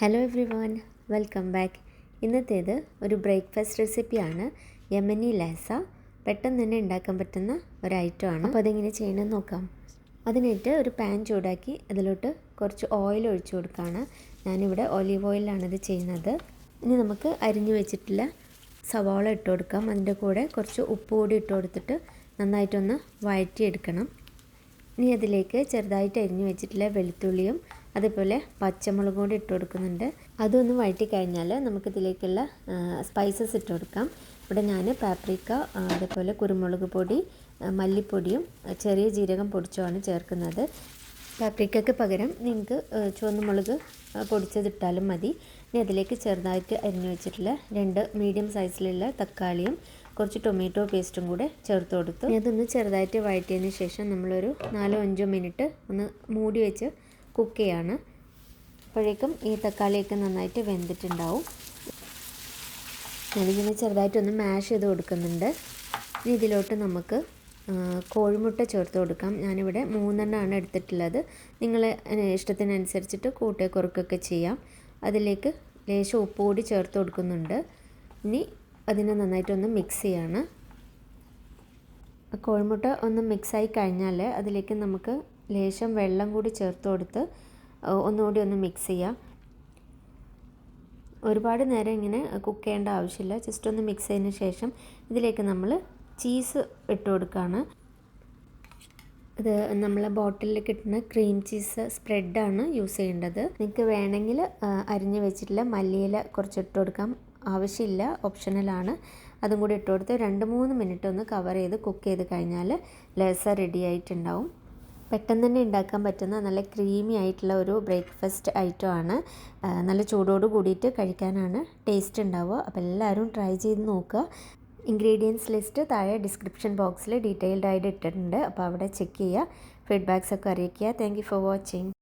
Hello everyone welcome back ഇന്നത്തേത് ഒരു breakfast റെസിപ്പിയാണ് യമനി ലാസ. പെട്ടെന്ന് തന്നെ ഉണ്ടാക്കാൻ പറ്റുന്ന ഒരു ഐറ്റം ആണ്. അപ്പോൾ അതെങ്ങനെ ചെയ്യണമെന്ന് നോക്കാം. അതിനായിട്ട് ഒരു പാൻ ചൂടാക്കി അതിലോട്ട് കുറച്ച് ഓയിൽ ഒഴിച്ചു കൊടുക്കുകയാണ് ഞാനിവിടെ ഒലീവ് ഓയിലാണ് ഇത് ചെയ്യുന്നത്. ഇനി നമുക്ക് അരിഞ്ഞു വെച്ചിട്ടുള്ള സവാള ഇട്ട് കൊടുക്കാം. അതിന്റെ കൂടെ കുറച്ച് ഉപ്പ് കൂടി ഇട്ട് കൊടുത്തിട്ട് നന്നായിട്ടൊന്ന് വഴറ്റിയെടുക്കണം. ഇനി അതിലേക്ക് ചെറുതായിട്ട് അരിഞ്ഞു വെച്ചിട്ടുള്ള വെളുത്തുള്ളിയും അതേപോലെ പച്ചമുളക് കൂടി ഇട്ട് കൊടുക്കുന്നുണ്ട്. അതൊന്ന് വഴറ്റി കഴിഞ്ഞാൽ നമുക്കിതിലേക്കുള്ള സ്പൈസസ് ഇട്ട് കൊടുക്കാം. ഇവിടെ ഞാൻ പാപ്രിക്ക അതേപോലെ കുരുമുളക് പൊടി മല്ലിപ്പൊടിയും ചെറിയ ജീരകം പൊടിച്ചുമാണ് ചേർക്കുന്നത്. പാപ്രിക്കയ്ക്ക് പകരം നിങ്ങൾക്ക് ചുവന്ന മുളക് പൊടിച്ചതിട്ടാലും മതി. ഇനി അതിലേക്ക് ചെറുതായിട്ട് അരിഞ്ഞു വെച്ചിട്ടുള്ള രണ്ട് മീഡിയം സൈസിലുള്ള തക്കാളിയും കുറച്ച് ടൊമാറ്റോ പേസ്റ്റും കൂടെ ചേർത്ത് കൊടുത്തു. ഇനി അതൊന്ന് ചെറുതായിട്ട് വഴറ്റിയതിന് ശേഷം നമ്മളൊരു നാലോ അഞ്ചോ മിനിറ്റ് ഒന്ന് മൂടി വെച്ച് കുക്ക് ചെയ്യാണ് അപ്പോഴേക്കും ഈ തക്കാളിയൊക്കെ നന്നായിട്ട് വെന്തിട്ടുണ്ടാവും. ഞാനിങ്ങനെ ചെറുതായിട്ടൊന്ന് മാഷ് ചെയ്ത് കൊടുക്കുന്നുണ്ട്. ഇനി ഇതിലോട്ട് നമുക്ക് കോഴിമുട്ട ചേർത്ത് കൊടുക്കാം. ഞാനിവിടെ മൂന്നെണ്ണമാണ് എടുത്തിട്ടുള്ളത്. നിങ്ങൾ ഇഷ്ടത്തിനനുസരിച്ചിട്ട് കൂട്ടേ കുറുക്കൊക്കെ ചെയ്യാം. അതിലേക്ക് ലേശം ഉപ്പ് കൂടി ചേർത്ത് കൊടുക്കുന്നുണ്ട്. ഇനി അതിനെ നന്നായിട്ടൊന്ന് മിക്സ് ചെയ്യാണ്. കോഴിമുട്ട ഒന്ന് മിക്സായി കഴിഞ്ഞാൽ അതിലേക്ക് നമുക്ക് ലേശം വെള്ളം കൂടി ചേർത്ത് കൊടുത്ത് ഒന്നുകൂടി ഒന്ന് മിക്സ് ചെയ്യുക ഒരുപാട് നേരം ഇങ്ങനെ കുക്ക് ചെയ്യേണ്ട ആവശ്യമില്ല. ജസ്റ്റ് ഒന്ന് മിക്സ് ചെയ്തതിന് ശേഷം ഇതിലേക്ക് നമ്മൾ ചീസ് ഇട്ട് കൊടുക്കുകയാണ് ഇത് നമ്മളെ ബോട്ടിലിൽ കിട്ടുന്ന ക്രീം ചീസ് സ്പ്രെഡാണ് യൂസ് ചെയ്യേണ്ടത്. നിങ്ങൾക്ക് വേണമെങ്കിൽ അരിഞ്ഞ് വെച്ചിട്ടില്ല മല്ലിയില കുറച്ച് ഇട്ട് കൊടുക്കാം. ആവശ്യമില്ല ഓപ്ഷണലാണ് അതും കൂടി ഇട്ട് കൊടുത്ത് രണ്ട് മൂന്ന് മിനിറ്റ് ഒന്ന് കവർ ചെയ്ത് കുക്ക് ചെയ്ത് കഴിഞ്ഞാൽ ലേസ റെഡി ആയിട്ടുണ്ടാവും. പെട്ടെന്ന് തന്നെ ഉണ്ടാക്കാൻ പറ്റുന്ന നല്ല ക്രീമി ആയിട്ടുള്ള ഒരു ബ്രേക്ക്ഫാസ്റ്റ് ഐറ്റം ആണ്. നല്ല ചൂടോട് കൂടിയിട്ട് കഴിക്കാനാണ് ടേസ്റ്റ് ഉണ്ടാവുക. അപ്പോൾ എല്ലാവരും ട്രൈ ചെയ്ത് നോക്കുക. ഇൻഗ്രീഡിയൻസ് ലിസ്റ്റ് താഴെ ഡിസ്ക്രിപ്ഷൻ ബോക്സിൽ ഡീറ്റെയിൽഡ് ആയിട്ട് ഇട്ടിട്ടുണ്ട്. അപ്പോൾ അവിടെ ചെക്ക് ചെയ്യുക. ഫീഡ്ബാക്സ് ഒക്കെ അറിയിക്കുക. Thank for watching